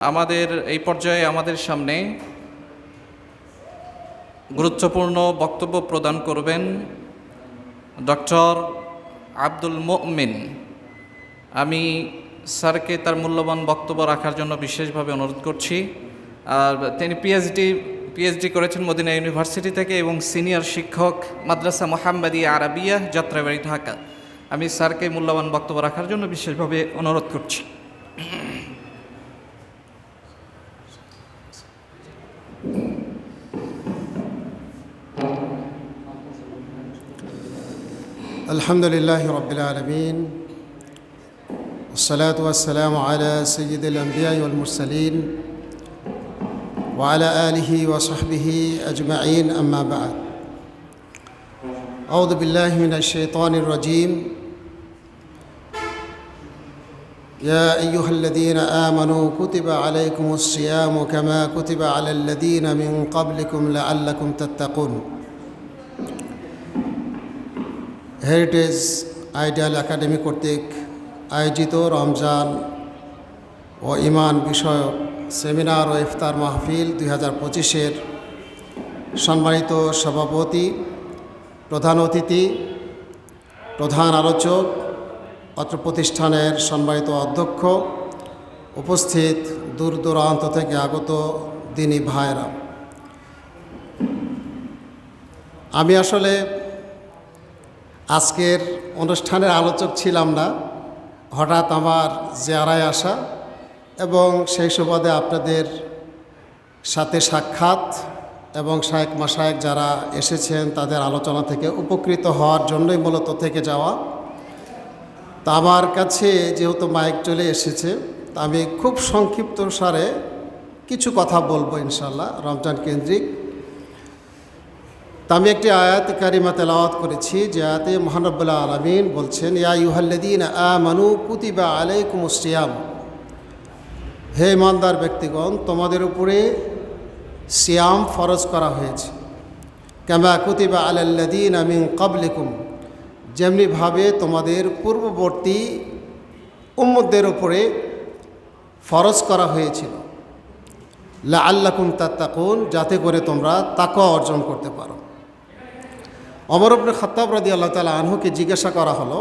আমাদের, এই পর্যায়ে আমাদের সামনে গুরুত্বপূর্ণ বক্তব্য প্রদান করবেন ডক্টর আব্দুল মুমিন। আমি স্যারকে তার মূল্যবান বক্তব্য রাখার জন্য বিশেষভাবে অনুরোধ করছি। আর তিনি পিএইচডি পিএইচডি করেছেন মদিনা ইউনিভার্সিটি থেকে এবং সিনিয়র শিক্ষক মাদ্রাসা মোহাম্মদী আরাবিয়া, যাত্রাবাড়ি, ঢাকা। আমি স্যারকে মূল্যবান বক্তব্য রাখার জন্য বিশেষভাবে অনুরোধ করছি। الحمد لله رب العالمين والصلاة والسلام على سيد الأنبياء والمرسلين وعلى آله وصحبه أجمعين أما بعد. أعوذ بالله من الشيطان الرجيم. يا أيها الذين آمنوا كتب عليكم الصيام كما كتب على الذين من قبلكم لعلكم تتقون. হেরিটেজ আইডিয়াল একাডেমি কর্তৃক আয়োজিত রমজান ও ইমান বিষয়ক সেমিনার ও ইফতার মাহফিল দুই হাজার পঁচিশের সম্মানিত সভাপতি, প্রধান অতিথি, প্রধান আলোচক, অত্র প্রতিষ্ঠানের সম্মানিত অধ্যক্ষ, উপস্থিত দূর দূরান্ত থেকে আগত দিনী ভাইরা আমি আসলে আজকের অনুষ্ঠানের আলোচক ছিলাম না। হঠাৎ আমার জেয়ারায় আসা এবং সেই সুবাদে আপনাদের সাথে সাক্ষাৎ এবং শায়েক মাসায়েক যারা এসেছেন তাদের আলোচনা থেকে উপকৃত হওয়ার জন্যই মূলত থেকে যাওয়া। তা আমার কাছে যেহেতু মাইক চলে এসেছে, তা আমি খুব সংক্ষিপ্ত সারে কিছু কথা বলব ইনশাল্লাহ রমজান কেন্দ্রিক। তা আমি একটি আয়াত কারিমা তেলাওয়াত করেছি, যে আয়াতে মহানব্বুল্লাহ আলমিন বলছেন, ইয়া ইউহাল্লাদিন আ মানু কুতিবা আলাইকুম সিয়াম। হে ইমানদার ব্যক্তিগণ, তোমাদের উপরে সিয়াম ফরজ করা হয়েছে। ক্যামা কুতিবা আলাল্লাদিন আমিন কাবলিকুম যেমনিভাবে তোমাদের পূর্ববর্তী উম্মদের উপরে ফরজ করা হয়েছিল। লা আল্লাকুম তাত্তাকুন, যাতে করে তোমরা তাকওয়া অর্জন করতে পারো। অমর আব্দুল খত্তাব রাদি আল্লাহ তালা আনহুকে জিজ্ঞাসা করা হলো,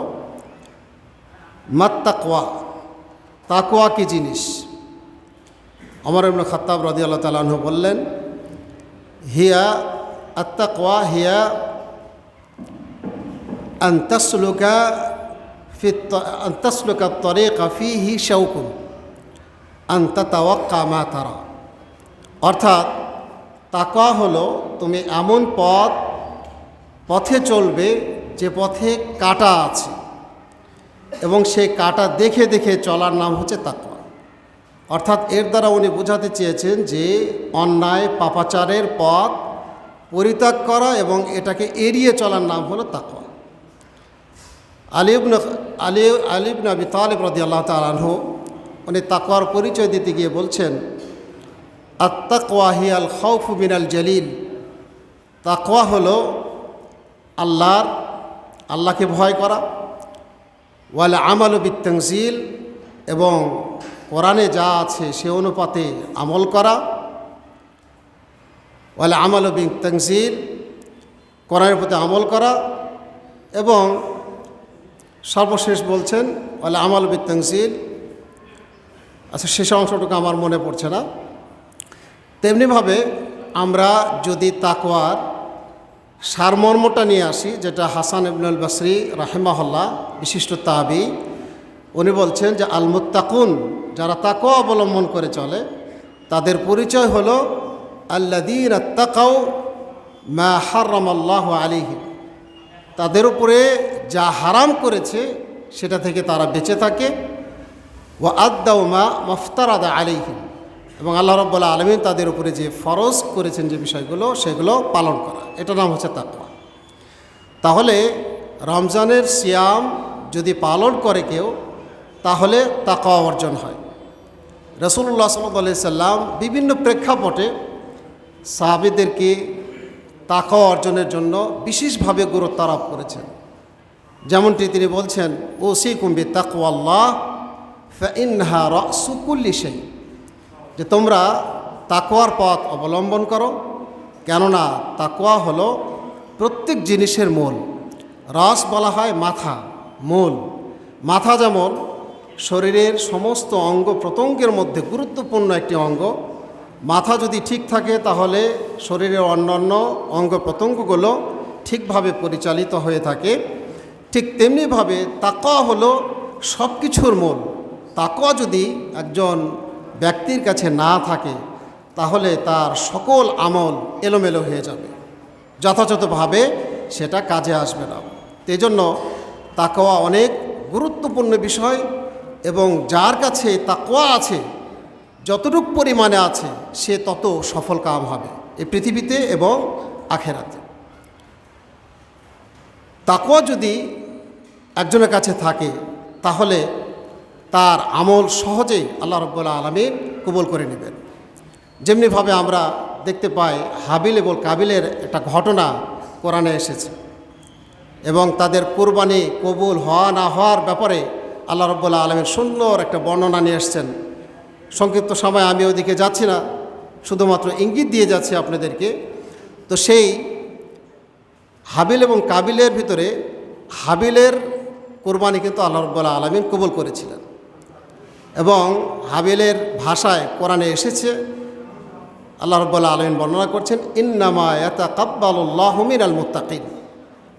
মাত তাকওয়া? তাকওয়া কি জিনিস? অমর ইবনে খত্তাব রাদি আল্লাহ তালা আনহু বললেন, হিয়া আত্তাকওয়া হিয়া আন্তসলুকা ফি আন্তসলুকা তরিকা ফিহি শৌকুন আন্তাওয়াক্কা মা তারা। অর্থাৎ তাকওয়া হলো তুমি এমন পথ পথে চলবে, যে পথে কাটা আছে। এবং সেই কাটা দেখে দেখে চলার নাম হচ্ছে তাকওয়া। অর্থাৎ এর দ্বারা উনি বোঝাতে চেয়েছেন যে, অন্যায়, পাপাচারের পথ পরিত্যাগ করা এবং এটাকে এড়িয়ে চলার নাম হলো তাকওয়া। আলিবন আলী আলিবন আবি তালিব রদি আল্লাহ তালাহ উনি তাকওয়ার পরিচয় দিতে গিয়ে বলছেন, আত্তাকওয়া হিয়াল খৌফ মিনাল জলিল। তাকওয়া হলো আল্লাহর, আল্লাহকে ভয় করা, ওয়াল আমাল বিত্তাংজিল এবং কোরআনে যা আছে সে অনুপাতে আমল করা, ওয়াল আমাল বিত্তাংজিল কোরআনের প্রতি আমল করা এবং সর্বশেষ বলছেন, ওয়াল আমাল বিত্তাংজিল আচ্ছা শেষ অংশটুকু আমার মনে পড়ছে না। তেমনিভাবে আমরা যদি তাকওয়ার সারমর্মটা নিয়ে আসি, যেটা হাসান ইবনুল বসরি রাহেমাহল্লা বিশিষ্ট তাবি, উনি বলছেন যে, আলমুত্তাকুন, যারা তাকওয়া অবলম্বন করে চলে, তাদের পরিচয় হলো আল্লাদিন আত্তাকাউ মা হারাম আল্লাহ আলিহি তাদের উপরে যা হারাম করেছে, সেটা থেকে তারা বেঁচে থাকে ও আদাউ মা মফতারাদা আলিহিম এবং আল্লাহ রব্বুল্লাহ আলমিন তাদের উপরে যে ফরজ করেছেন যে বিষয়গুলো, সেগুলো পালন করা। এটার নাম হচ্ছে তাকওয়া। তাহলে রমজানের সিয়াম যদি পালন করে কেউ, তাহলে তাকওয়া অর্জন হয়। রসুল্লাহ সাল্লি সাল্লাম বিভিন্ন প্রেক্ষাপটে সাহাবিদেরকে তাকওয়া অর্জনের জন্য বিশেষভাবে গুরুত্ব আরোপ করেছেন। যেমনটি তিনি বলছেন ওসি কুম্বি তাকওয়াল্লাহ ফা ইনহা রসুকুল্লি সেই যে তোমরা তাকোয়ার পথ অবলম্বন করো, কেননা তাকোয়া হলো প্রত্যেক জিনিসের মূল। রস বলা হয় মাথা, মূল। মাথা যেমন শরীরের সমস্ত অঙ্গ প্রত্যঙ্গের মধ্যে গুরুত্বপূর্ণ একটি অঙ্গ, মাথা যদি ঠিক থাকে তাহলে শরীরের অন্যান্য অঙ্গ প্রত্যঙ্গগুলো ঠিকভাবে পরিচালিত হয়ে থাকে। ঠিক তেমনিভাবে তাকওয়া হলো সব কিছুর মূল। তাকওয়া যদি একজন ব্যক্তির কাছে না থাকে, তাহলে তার সকল আমল এলোমেলো হয়ে যাবে। যথাযথভাবে সেটা কাজে আসবে না। এই জন্য তাকওয়া অনেক গুরুত্বপূর্ণ বিষয় এবং যার কাছে তাকোয়া আছে, যতটুক পরিমাণে আছে, সে তত সফল কাম হবে এই পৃথিবীতে এবং আখেরাতে। তাকওয়া যদি একজনের কাছে থাকে, তাহলে তার আমল সহজেই আল্লাহ রব্বুল্লা আলমীর কবুল করে নেবেন। যেমনিভাবে আমরা দেখতে পাই হাবিল এবং কাবিলের একটা ঘটনা কোরআনে এসেছে এবং তাদের কোরবানি কবুল হওয়া না হওয়ার ব্যাপারে আল্লাহ রব্বুল্লা আলমের সুন্দর একটা বর্ণনা নিয়ে এসছেন। সংক্ষিপ্ত সময় আমি ওদিকে যাচ্ছি না, শুধুমাত্র ইঙ্গিত দিয়ে যাচ্ছি আপনাদেরকে। তো সেই হাবিল এবং কাবিলের ভিতরে হাবিলের কোরবানি কিন্তু আল্লাহ রব্বুল্লা আলমিন কবুল করেছিলেন। এবং হাবিলের ভাষায় কোরআনে এসেছে। আল্লাহ রব্বুল্লা আলমিন বর্ণনা করছেন, ইন্নামা এতা কাব্বাল্লাহ মিন আল মুত্তাকিন।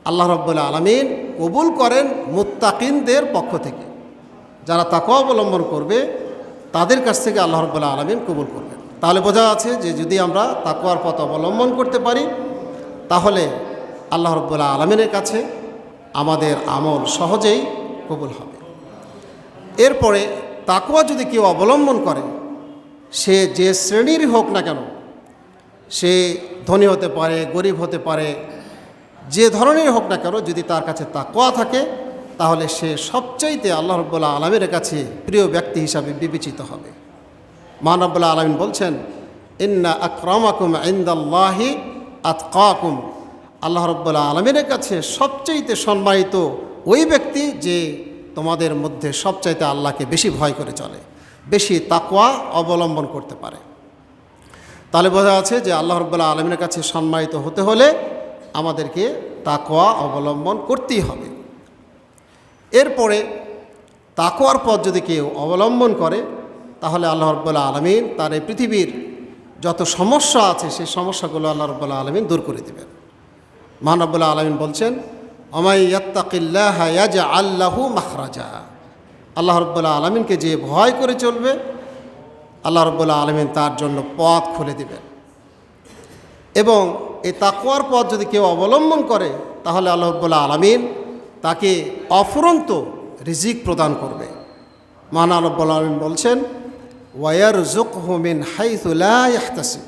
আল্লাহ রব্বুল্লা আলমিন কবুল করেন মুত্তাকিনদের পক্ষ থেকে। যারা তাকে অবলম্বন করবে, তাদের কাছ থেকে আল্লাহ রব্বুল্লা আলমিন কবুল করবেন। তাহলে বোঝা আছে যে যদি আমরা তাকুয়ার পথ অবলম্বন করতে পারি, তাহলে আল্লাহ রব্বুল্লা আলমিনের কাছে আমাদের আমল সহজেই কবুল হবে। এরপরে তাকুয়া যদি কেউ অবলম্বন করে, সে যে শ্রেণির হোক না কেন, সে ধনী হতে পারে, গরিব হতে পারে, যে ধরনের হোক না কেন, যদি তার কাছে তাকোয়া থাকে, তাহলে সে সবচাইতে আল্লাহ রব্বুল্লাহ আলমের কাছে প্রিয় ব্যক্তি হিসাবে বিবেচিত হবে। মহানব্বুল্লাহ আলমিন বলছেন, ইন্না আক্রমাকুম ইন্দাল্লাহি আতকাকুম। আল্লাহ রব্বুল্লাহ আলমের কাছে সবচাইতে সম্মানিত ওই ব্যক্তি যে তোমাদের মধ্যে সবচাইতে আল্লাহকে বেশি ভয় করে চলে, বেশি তাকোয়া অবলম্বন করতে পারে। তাহলে বোঝা আছে যে আল্লাহ রব্বুল্লাহ আলমের কাছে সম্মানিত হতে হলে আমাদেরকে তাকোয়া অবলম্বন করতেই হবে। এরপরে তাকোয়ার পথ যদি কেউ অবলম্বন করে, তাহলে আল্লাহ রব্বুল্লাহ আলমিন তার এই পৃথিবীর যত সমস্যা আছে, সেই সমস্যাগুলো আল্লাহ রব্বুল্লাহ আলমিন দূর করে দেবেন। মহানব্বুল্লাহ আলমিন বলছেন আল্লাহু মাখরাজা। আল্লাহ রব্বুল্লাহ আলমিনকে যে ভয় করে চলবে, আল্লাহ রব্বুল্লাহ আলমিন তার জন্য পথ খুলে দেবেন এবং এই তাকুয়ার পথ যদি কেউ অবলম্বন করে, তাহলে আল্লাহ রব্বুল্লাহ আলমিন তাকে অফুরন্ত রিজিক প্রদান করবে। মানা রব্বুল আলমিন বলছেন ওয়ার জুক হোমিন হাইতুলাহতাসি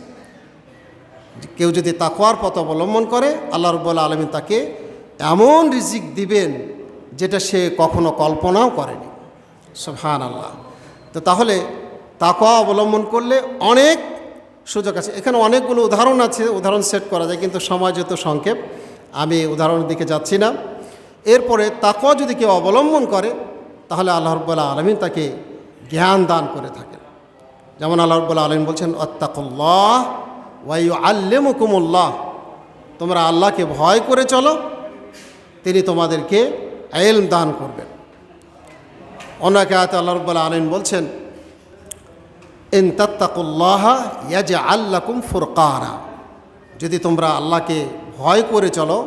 কেউ যদি তাকুয়ার পথ অবলম্বন করে, আল্লাহ রব্বুল্লাহ আলমিন তাকে এমন রিজিক দিবেন যেটা সে কখনো কল্পনাও করেনি। সুবহান আল্লাহ তো তাহলে তাকওয়া অবলম্বন করলে অনেক সুযোগ আছে। এখানে অনেকগুলো উদাহরণ আছে, উদাহরণ সেট করা যায়, কিন্তু সময় যেহেতু সংক্ষেপ। আমি উদাহরণের দিকে যাচ্ছি না। এরপরে তাকওয়া যদি কেউ অবলম্বন করে, তাহলে আল্লাহ রব্বুল্লাহ আলমিন তাকে জ্ঞান দান করে থাকেন। যেমন আল্লাহ রব্বুল্লাহ আলমিন বলছেন অত্তাকুল্লাহ ওয়াইউ আল্লেমুকুমুল্লাহ তোমরা আল্লাহকে ভয় করে চলো তিনি তোমাদেরকে এলম দান করবেন। অনেকে আয়তে আল্লাহ রব্বুল্লাহ আলমিন বলছেন, ইন তাত্তাকুল্লাহ ইয়াজে আল্লাকুম ফুরকারা যদি তোমরা আল্লাহকে ভয় করে চলো,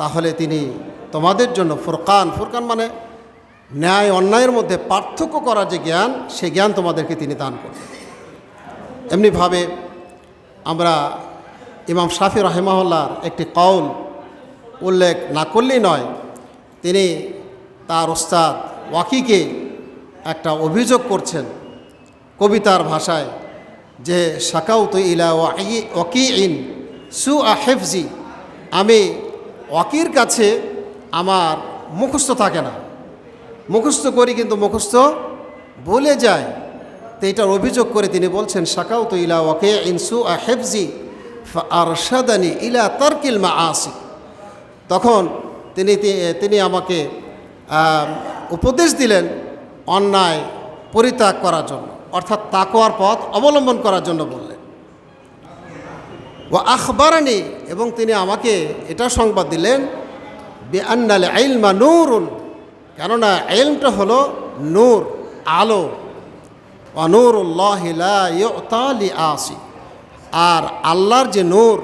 তাহলে তিনি তোমাদের জন্য ফুরকান ফুরকান মানে ন্যায়, অন্যায়ের মধ্যে পার্থক্য করার যে জ্ঞান, সে জ্ঞান তোমাদেরকে তিনি দান করবেন। এমনিভাবে আমরা ইমাম শাফি রহেমাহুল্লার একটি কৌল উল্লেখ না করলেই নয়, তিনি তার ওস্তাদ ওয়াকিকে একটা অভিযোগ করছেন কবিতার ভাষায় যে, শাকাউত ইলা ওয়াকি ইন সু আহেফজি আমি ওয়াকির কাছে আমার মুখস্থ থাকে না। মুখস্থ করি কিন্তু মুখস্থ বলে যায় তো এটার অভিযোগ করে তিনি বলছেন, শাকাউত ইলা ওয়াকে ইনসু আহেফজি আরশাদানি ইলা তারকিল মা আসি তখন তিনি তিনি আমাকে উপদেশ দিলেন অন্যায় পরিত্যাগ করার জন্য, অর্থাৎ তাকোয়ার পথ অবলম্বন করার জন্য বললেন। ও আখবরানি, এবং তিনি আমাকে এটা সংবাদ দিলেন বে আন্নাল আইলমা নূরুন, কেননা এলমটা হলো নূর, আলো। অনূরুল্লাহিলি আসি আর আল্লাহর যে নূর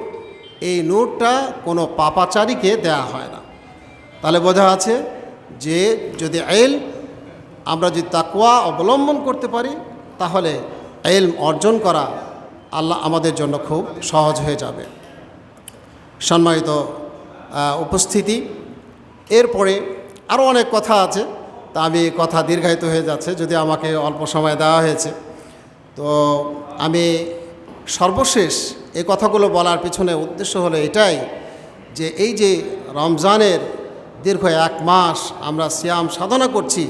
এই নূরটা কোনো পাপাচারীকে দেয়া হয় না। তাহলে বোঝা আছে যে যদি এল আমরা যদি তাকুয়া অবলম্বন করতে পারি, তাহলে এলম অর্জন করা আল্লাহ আমাদের জন্য খুব সহজ হয়ে যাবে। সম্মানিত উপস্থিতি। এরপরে আরও অনেক কথা আছে, তা আমি কথা দীর্ঘায়িত হয়ে যাচ্ছে, যদি আমাকে অল্প সময় দেওয়া হয়েছে। তো আমি সর্বশেষ এই কথাগুলো বলার পিছনে উদ্দেশ্য হলো এটাই যে এই যে রমজানের দীর্ঘ এক মাস আমরা সিয়াম সাধনা করছি,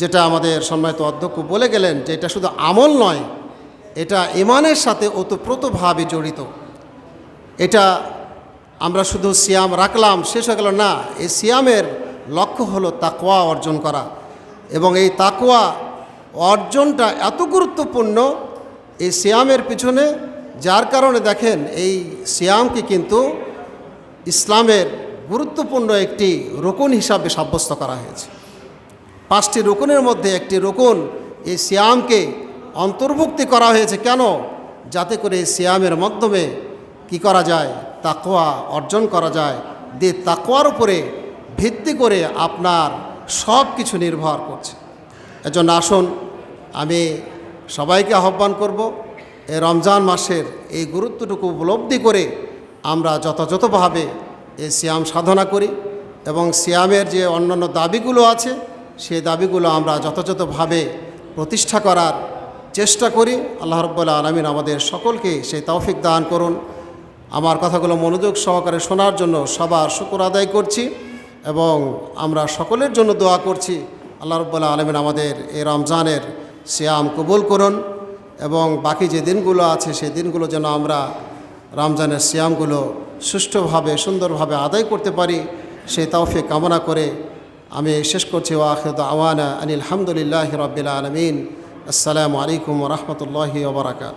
যেটা আমাদের সম্মানিত অধ্যক্ষ বলে গেলেন যে এটা শুধু আমল নয়, এটা ইমানের সাথে ওতপ্রোতভাবে জড়িত। এটা আমরা শুধু সিয়াম রাখলাম, শেষ হয়ে গেল না, এই সিয়ামের লক্ষ্য হলো তাকোয়া অর্জন করা এবং এই তাকোয়া অর্জনটা এত গুরুত্বপূর্ণ, এই সিয়ামের পিছনে যার কারণে দেখেন এই সিয়ামকে কিন্তু ইসলামের গুরুত্বপূর্ণ একটি রোকন হিসাবে সাব্যস্ত করা হয়েছে। পাঁচটি রোকনের মধ্যে একটি রোকন এই সিয়ামকে অন্তর্ভুক্তি করা হয়েছে কেন? যাতে করে এই সিয়ামের মাধ্যমে কি করা যায়? তাকোয়া অর্জন করা যায়। দিয়ে তাকোয়ার উপরে ভিত্তি করে আপনার সব কিছু নির্ভর করছে। এজন্য আসুন, আমি সবাইকে আহ্বান করব এই রমজান মাসের এই গুরুত্বটুকু উপলব্ধি করে আমরা যথাযথভাবে এই সিয়াম সাধনা করি এবং সিয়ামের যে অন্যান্য দাবিগুলো আছে, সেই দাবিগুলো আমরা যথাযথভাবে প্রতিষ্ঠা করার চেষ্টা করি। আল্লাহ রব্বুল্লা আলমিন আমাদের সকলকে সেই তৌফিক দান করুন। আমার কথাগুলো মনোযোগ সহকারে শোনার জন্য সবার শুকুর আদায় করছি এবং আমরা সকলের জন্য দোয়া করছি। আল্লাহ রব্বুল্লা আলমিন আমাদের এই রমজানের সিয়াম কবুল করুন। এবং বাকি যে দিনগুলো আছে, সেই দিনগুলো যেন আমরা রমজানের সিয়ামগুলো সুষ্ঠুভাবে, সুন্দরভাবে আদায় করতে পারি, সেই তাওফে কামনা করে আমি শেষ করছি। ওয়াহেদ আওয়ানা আনিল হামদুলিল্লাহ রবিল আলমিন। আসসালামু আলাইকুম রহমতুল্লাহি ওবরাকাত